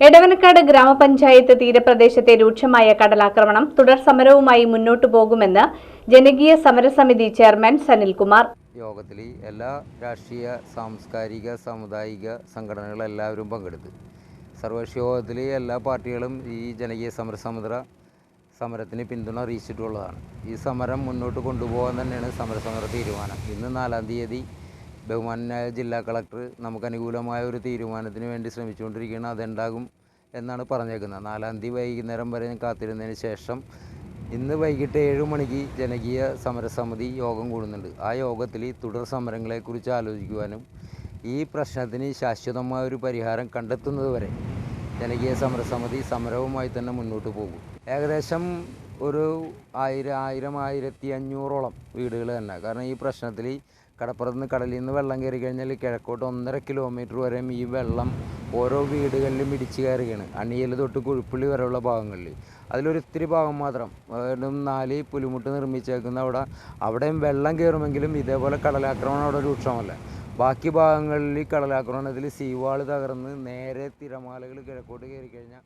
എടവനക്കാട് ഗ്രാമപഞ്ചായത്ത് തീരപ്രദേശത്തെ രൂക്ഷമായ കടലാക്രമണം തുടർ സമരവുമായി മുന്നോട്ടു പോകുമെന്ന് ജനകീയ സമരസമിതി ചെയർമാൻ സനിൽകുമാർ. യോഗത്തിൽ എല്ലാ രാഷ്ട്രീയ സാംസ്കാരിക സാമുദായിക സംഘടനകളെല്ലാവരും പങ്കെടുത്തു സർവകക്ഷി യോഗത്തിൽ എല്ലാ പാർട്ടികളും ഈ ജനകീയ സമരസമുദ്ര സമരത്തിന് പിന്തുണ അറിയിച്ചിട്ടുള്ളതാണ്. ഈ സമരം മുന്നോട്ട് കൊണ്ടുപോകാൻ തന്നെയാണ് സമരസമുദ്ര തീരുമാനം. ഇന്ന് നാലാം തീയതി ബഹുമാനായ ജില്ലാ കളക്ടർ നമുക്ക് അനുകൂലമായ ഒരു തീരുമാനത്തിന് വേണ്ടി ശ്രമിച്ചുകൊണ്ടിരിക്കുകയാണ്. അതുണ്ടാകും എന്നാണ് പറഞ്ഞേക്കുന്നത്. നാലാം തീയതി വൈകുന്നേരം വരെ കാത്തിരുന്നതിന് ശേഷം ഇന്ന് വൈകിട്ട് ഏഴ് മണിക്ക് ജനകീയ സമരസമിതി യോഗം കൂടുന്നുണ്ട്. ആ യോഗത്തിൽ തുടർ സമരങ്ങളെക്കുറിച്ച് ആലോചിക്കുവാനും ഈ പ്രശ്നത്തിന് ശാശ്വതമായ ഒരു പരിഹാരം കണ്ടെത്തുന്നത് വരെ ജനകീയ സമരസമിതി സമരവുമായി തന്നെ മുന്നോട്ട് പോകും. ഏകദേശം ഒരു ആയിരം ആയിരം ആയിരത്തി അഞ്ഞൂറോളം വീടുകൾ തന്നെ. കാരണം ഈ പ്രശ്നത്തിൽ കടപ്പുറത്ത് നിന്ന് കടലിൽ നിന്ന് വെള്ളം കയറി കഴിഞ്ഞാൽ കിഴക്കോട്ട് ഒന്നര കിലോമീറ്റർ വരെയും ഈ വെള്ളം ഓരോ വീടുകളിലും ഇടിച്ചു കയറുകയാണ്. അണിയൽ തൊട്ട് കുഴിപ്പുള്ളി വരെയുള്ള ഭാഗങ്ങളിൽ. അതിലൊരു ഇത്തിരി ഭാഗം മാത്രം. നാല് പുലിമുട്ട് നിർമ്മിച്ചേക്കുന്ന അവിടെ അവിടെയും വെള്ളം കയറുമെങ്കിലും ഇതേപോലെ കടലാക്രമണം അവിടെ രൂക്ഷമല്ല. ബാക്കി ഭാഗങ്ങളിൽ കടലാക്രമണത്തിൽ സീവാൾ തകർന്ന് നേരെ തിരമാലകൾ കിഴക്കോട്ട് കയറി കഴിഞ്ഞാൽ